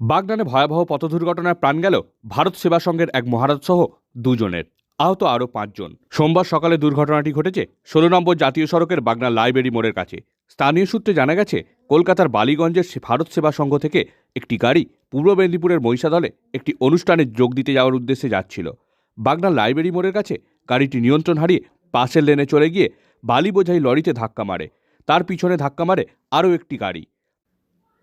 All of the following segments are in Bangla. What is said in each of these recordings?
বাগদানে ভয়াবহ পথ দুর্ঘটনায় প্রাণ গেল ভারত সেবা সংঘের এক মহারাজ সহ দুজনের। আহত আরও পাঁচজন। সোমবার সকালে দুর্ঘটনাটি ঘটেছে ষোলো নম্বর জাতীয় সড়কের বাগনা লাইব্রেরি মোড়ের কাছে। স্থানীয় সূত্রে জানা গেছে, কলকাতার বালিগঞ্জের ভারত সেবা সংঘ থেকে একটি গাড়ি পূর্ব মেদিনীপুরের মহিষাদলে একটি অনুষ্ঠানে যোগ দিতে যাওয়ার উদ্দেশ্যে যাচ্ছিল। বাগনা লাইব্রেরি মোড়ের কাছে গাড়িটি নিয়ন্ত্রণ হারিয়ে পাশের লেনে চলে গিয়ে বালি বোঝাই লরিতে ধাক্কা মারে। তার পিছনে ধাক্কা মারে আরও একটি গাড়ি।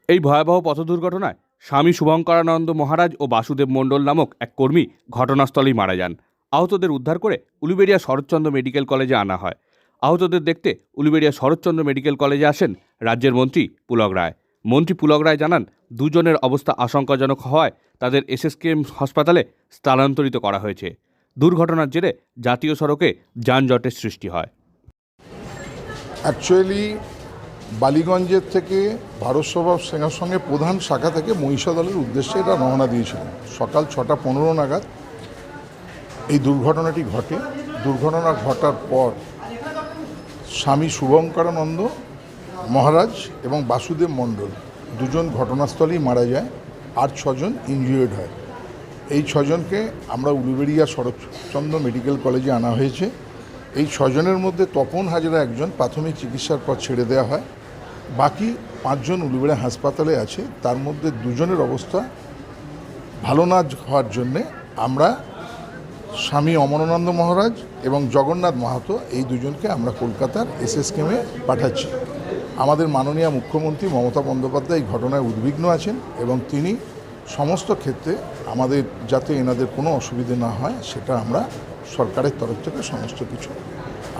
এই ভয়াবহ পথ দুর্ঘটনায় স্বামী শুভঙ্করানন্দ মহারাজ ও বাসুদেব মণ্ডল নামক এক কর্মী ঘটনাস্থলেই মারা যান। আহতদের উদ্ধার করে উলুবেড়িয়া শরৎচন্দ্র মেডিকেল কলেজে আনা হয়। আহতদের দেখতে উলুবেড়িয়া শরৎচন্দ্র মেডিকেল কলেজে আসেন রাজ্যের মন্ত্রী পুলক রায়। মন্ত্রী পুলক রায় জানান, দুজনের অবস্থা আশঙ্কাজনক হওয়ায় তাদের এসএসকেএম হাসপাতালে স্থানান্তরিত করা হয়েছে। দুর্ঘটনার জেরে জাতীয় সড়কে যানজটের সৃষ্টি হয়। অ্যাকচুয়ালি বালিগঞ্জের থেকে ভারত সভা সেনার সঙ্গে প্রধান শাখা থেকে মহিষা দলের উদ্দেশ্যে এটা রওনা দিয়েছিলেন সকাল ছটা পনেরো নাগাদ এই দুর্ঘটনাটি ঘটে। দুর্ঘটনা ঘটার পর স্বামী শুভঙ্করানন্দ মহারাজ এবং বাসুদেব মণ্ডল দুজন ঘটনাস্থলেই মারা যায় আর ছজন ইনজিওর্ড হয়। এই ছজনকে আমরা উলুবেড়িয়া শরৎচন্দ্র মেডিকেল কলেজে আনা হয়েছে। এই ছজনের মধ্যে তপন হাজরা একজন প্রাথমিক চিকিৎসার পর ছেড়ে দেওয়া হয়। বাকি পাঁচজন উলুবেড়িয়া হাসপাতালে আছে। তার মধ্যে দুজনের অবস্থা ভালো না হওয়ার জন্যে আমরা স্বামী অমরানন্দ মহারাজ এবং জগন্নাথ মাহাতো এই দুজনকে আমরা কলকাতার এসএসকেমে পাঠাচ্ছি। আমাদের মাননীয় মুখ্যমন্ত্রী মমতা বন্দ্যোপাধ্যায় এই ঘটনায় উদ্বিগ্ন আছেন এবং তিনি সমস্ত ক্ষেত্রে আমাদের যাতে এনাদের কোনো অসুবিধে না হয়, সেটা আমরা সরকারের তরফ থেকে সমস্ত কিছু।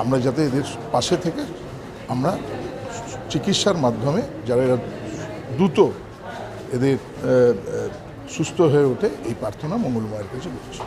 আমরা যাতে এদের পাশে থেকে আমরা চিকিৎসার মাধ্যমে যারা এরা দ্রুত এদের সুস্থ হয়ে ওঠে, এই প্রার্থনা মঙ্গলময়ের কাছে করছি।